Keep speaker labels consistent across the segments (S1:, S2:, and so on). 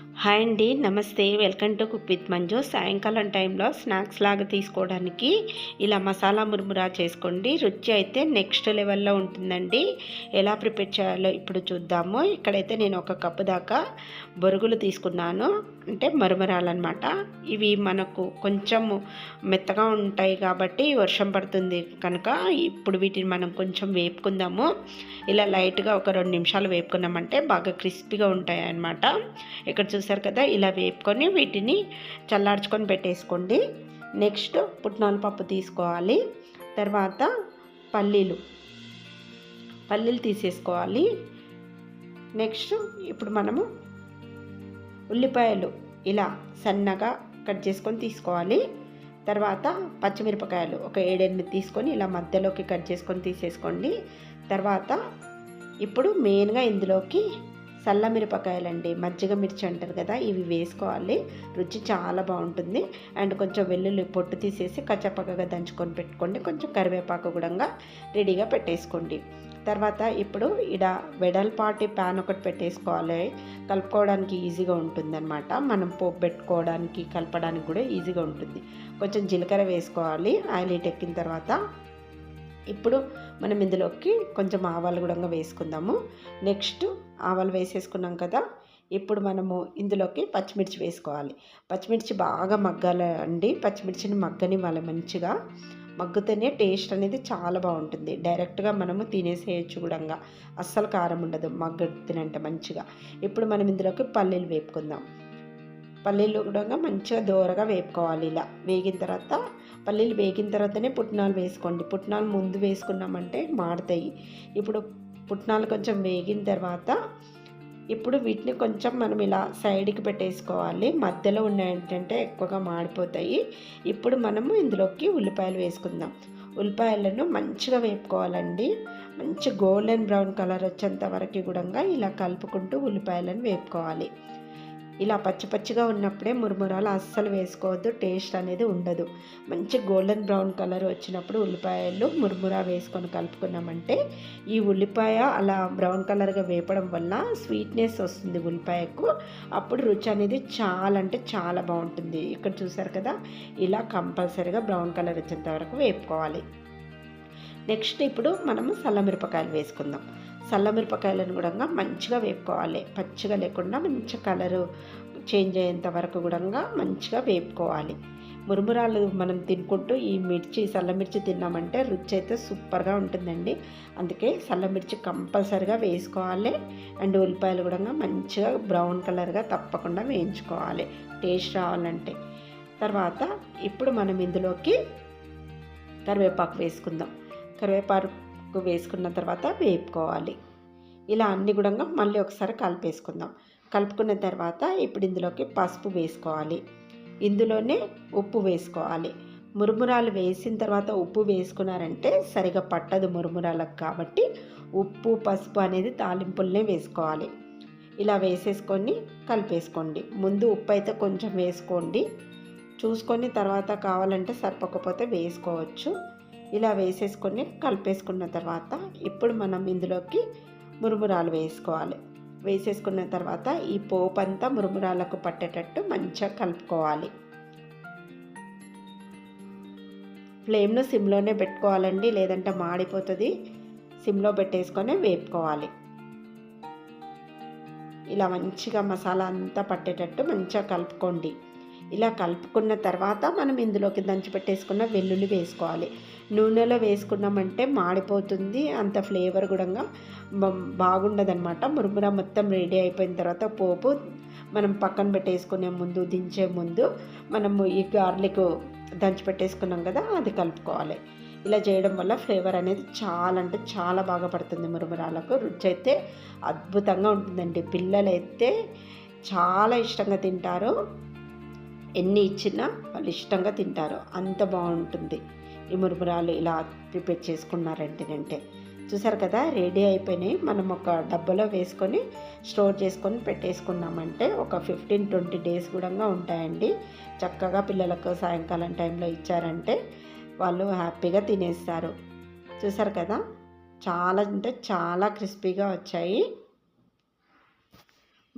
S1: Hi అండి నమస్తే. Welcome to cook with Manju. సాయంకాలం టైంలో స్నాక్స్ లాగా తీసుకోవడానికి ఇలా మసాలా మురుమురా చేసుకోండి. రుచి అయితే నెక్స్ట్ లెవెల్లో ఉంటుందండి. ఎలా ప్రిపేర్ చేయాలో ఇప్పుడు చూద్దాము. ఇక్కడైతే నేను ఒక కప్పు దాకా బొరుగులు తీసుకున్నాను. అంటే మరుమరాలన్నమాట. ఇవి మనకు కొంచెం మెత్తగా ఉంటాయి కాబట్టి వర్షం పడుతుంది కనుక ఇప్పుడు వీటిని మనం కొంచెం వేపుకుందాము. ఇలా లైట్గా ఒక రెండు నిమిషాలు వేపుకున్నామంటే బాగా క్రిస్పీగా ఉంటాయి అన్నమాట ఇక్కడ చూసారు కదా ఇలా వేపుకొని వీటిని చల్లార్చుకొని పెట్టేసుకోండి. నెక్స్ట్ పుట్నాల పప్పు తీసుకోవాలి. తర్వాత పల్లీలు. పల్లీలు తీసేసుకోవాలి. నెక్స్ట్ ఇప్పుడు మనము ఉల్లిపాయలు ఇలా సన్నగా కట్ చేసుకొని తీసుకోవాలి. తర్వాత పచ్చిమిరపకాయలు ఒక ఏడెనిమిది తీసుకొని ఇలా మధ్యలోకి కట్ చేసుకొని తీసేసుకోండి. తర్వాత ఇప్పుడు మెయిన్గా ఇందులోకి సల్లమిరపకాయలండి మజ్జిగ మిర్చి అంటారు కదా ఇవి వేసుకోవాలి. రుచి చాలా బాగుంటుంది. అండ్ కొంచెం వెల్లుల్లి పొట్టు తీసేసి కచ్చపక్కగా దంచుకొని పెట్టుకోండి. కొంచెం కరివేపాకు కూడా రెడీగా పెట్టేసుకోండి. తర్వాత ఇప్పుడు ఇడ వెడల్పాటి ప్యాన్ ఒకటి పెట్టేసుకోవాలి. కలుపుకోవడానికి ఈజీగా ఉంటుందన్నమాట. మనం పోపు పెట్టుకోవడానికి కలపడానికి కూడా ఈజీగా ఉంటుంది. కొంచెం జీలకర్ర వేసుకోవాలి. ఆయిల్ హీట్ ఎక్కిన తర్వాత ఇప్పుడు మనం ఇందులోకి కొంచెం ఆవాలు కూడా వేసుకుందాము. నెక్స్ట్ ఆవాలు వేసేసుకున్నాం కదా ఇప్పుడు మనము ఇందులోకి పచ్చిమిర్చి వేసుకోవాలి. పచ్చిమిర్చి బాగా మగ్గాలండి. పచ్చిమిర్చిని మగ్గని వాళ్ళ మంచిగా. మగ్గుతేనే టేస్ట్ అనేది చాలా బాగుంటుంది. డైరెక్ట్గా మనము తినేసేయచ్చు కూడా అస్సలు కారం ఉండదు మగ్గుతినంటే మంచిగా. ఇప్పుడు మనం ఇందులోకి పల్లీలు వేపుకుందాం. పల్లీలు కూడా మంచిగా దోరగా వేపుకోవాలి ఇలా. వేగిన తర్వాత పల్లీలు వేగిన తర్వాతనే పుట్నాలు వేసుకోండి. పుట్నాలు ముందు వేసుకున్నామంటే మాడతాయి. ఇప్పుడు పుట్నాలు కొంచెం వేగిన తర్వాత ఇప్పుడు వీటిని కొంచెం మనం ఇలా సైడ్కి పెట్టేసుకోవాలి. మధ్యలో ఉన్న ఏంటంటే ఎక్కువగా మాడిపోతాయి. ఇప్పుడు మనము ఇందులోకి ఉల్లిపాయలు వేసుకుందాం. ఉల్లిపాయలను మంచిగా వేపుకోవాలండి. మంచి గోల్డెన్ బ్రౌన్ కలర్ వచ్చేంత వరకు కూడా ఇలా కలుపుకుంటూ ఉల్లిపాయలను వేపుకోవాలి. ఇలా పచ్చి పచ్చిగా ఉన్నప్పుడే మురుమురాలు అస్సలు వేసుకోవద్దు టేస్ట్ అనేది ఉండదు. మంచి గోల్డెన్ బ్రౌన్ కలర్ వచ్చినప్పుడు ఉల్లిపాయలు మురుమురా వేసుకొని కలుపుకున్నామంటే ఈ ఉల్లిపాయ అలా బ్రౌన్ కలర్గా వేపడం వల్ల స్వీట్నెస్ వస్తుంది ఉల్లిపాయకు. అప్పుడు రుచి అనేది చాలా అంటే చాలా బాగుంటుంది. ఇక్కడ చూసారు కదా ఇలా కంపల్సరీగా బ్రౌన్ కలర్ వచ్చేంత వరకు వేపుకోవాలి. నెక్స్ట్ ఇప్పుడు మనము సల్లమిరపకాయలు వేసుకుందాం. సల్లమిరపకాయలను కూడా మంచిగా వేపుకోవాలి. పచ్చిగా లేకుండా మంచి కలరు చేంజ్ అయ్యేంత వరకు కూడా మంచిగా వేపుకోవాలి. మురుమురాలు మనం తినుకుంటూ ఈ మిర్చి సల్లమిర్చి తిన్నామంటే రుచి అయితే సూపర్గా ఉంటుందండి. అందుకే సల్లమిర్చి కంపల్సరిగా వేసుకోవాలి. అండ్ ఉల్లిపాయలు కూడా మంచిగా బ్రౌన్ కలర్గా తప్పకుండా వేయించుకోవాలి. టేస్ట్ రావాలంటే. తర్వాత ఇప్పుడు మనం ఇందులోకి కరివేపాకు వేసుకుందాం. కరివేపాకు వేసుకున్న తర్వాత వేపుకోవాలి. ఇలా అన్ని కూడా మళ్ళీ ఒకసారి కలిపేసుకుందాం. కలుపుకున్న తర్వాత ఇప్పుడు ఇందులోకి పసుపు వేసుకోవాలి. ఇందులోనే ఉప్పు వేసుకోవాలి. మురుమురాలు వేసిన తర్వాత ఉప్పు వేసుకున్నారంటే సరిగా పట్టదు మురుమురాలకు కాబట్టి ఉప్పు పసుపు అనేది తాలింపుల్నే వేసుకోవాలి. ఇలా వేసేసుకొని కలిపేసుకోండి. ముందు ఉప్పు అయితే కొంచెం వేసుకోండి. చూసుకొని తర్వాత కావాలంటే సరిపోకపోతే వేసుకోవచ్చు. ఇలా వేసేసుకొని కలిపేసుకున్న తర్వాత ఇప్పుడు మనం ఇందులోకి మురుమురాలు వేసుకోవాలి. వేసేసుకున్న తర్వాత ఈ పోపు అంతా మురుమురాలకు పట్టేటట్టు మంచిగా కలుపుకోవాలి. ఫ్లేమ్ను సిమ్లోనే పెట్టుకోవాలండి లేదంటే మాడిపోతుంది. సిమ్లో పెట్టేసుకొని వేపుకోవాలి. ఇలా మంచిగా మసాలా అంతా పట్టేటట్టు మంచిగా కలుపుకోండి. ఇలా కలుపుకున్న తర్వాత మనం ఇందులోకి దంచి పెట్టేసుకున్న వెల్లుల్లి వేసుకోవాలి. నూనెలో వేసుకున్నామంటే మాడిపోతుంది అంత ఫ్లేవర్ కూడా బాగుండదనమాట మురుముర మొత్తం రెడీ అయిపోయిన తర్వాత పోపు మనం పక్కన పెట్టేసుకునే ముందు దించే ముందు మనము ఈ గార్లిక్ దంచి పెట్టేసుకున్నాం కదా అది కలుపుకోవాలి. ఇలా చేయడం వల్ల ఫ్లేవర్ అనేది చాలా అంటే చాలా బాగా పడుతుంది మురుమురాలకు. రుచి అయితే అద్భుతంగా ఉంటుందండి. పిల్లలైతే చాలా ఇష్టంగా తింటారు. ఎన్ని ఇచ్చినా వాళ్ళు ఇష్టంగా తింటారు. అంత బాగుంటుంది. ఈ మురుమురాలు ఇలా ప్రిపేర్ చేసుకున్నారంటేనంటే చూసారు కదా రెడీ అయిపోయినాయి. మనం ఒక డబ్బాలో వేసుకొని స్టోర్ చేసుకొని పెట్టేసుకున్నామంటే ఒక ఫిఫ్టీన్ ట్వంటీ డేస్ కూడా ఉంటాయండి. చక్కగా పిల్లలకు సాయంకాలం టైంలో ఇచ్చారంటే వాళ్ళు హ్యాపీగా తినేస్తారు. చూసారు కదా చాలా అంటే చాలా క్రిస్పీగా వచ్చాయి.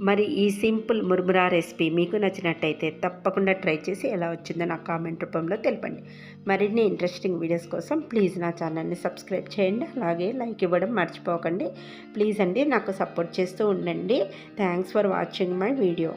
S1: మరి ఈ సింపుల్ మురుమురా రెసిపీ మీకు నచ్చినట్టయితే తప్పకుండా ట్రై చేసి ఎలా వచ్చిందో నాకు కామెంట్ రూపంలో తెలపండి. మరిన్ని ఇంట్రెస్టింగ్ వీడియోస్ కోసం ప్లీజ్ నా ఛానల్ని సబ్స్క్రైబ్ చేయండి. అలాగే లైక్ ఇవ్వడం మర్చిపోకండి. ప్లీజ్ అండి నాకు సపోర్ట్ చేస్తూ ఉండండి. Thanks for watching my video.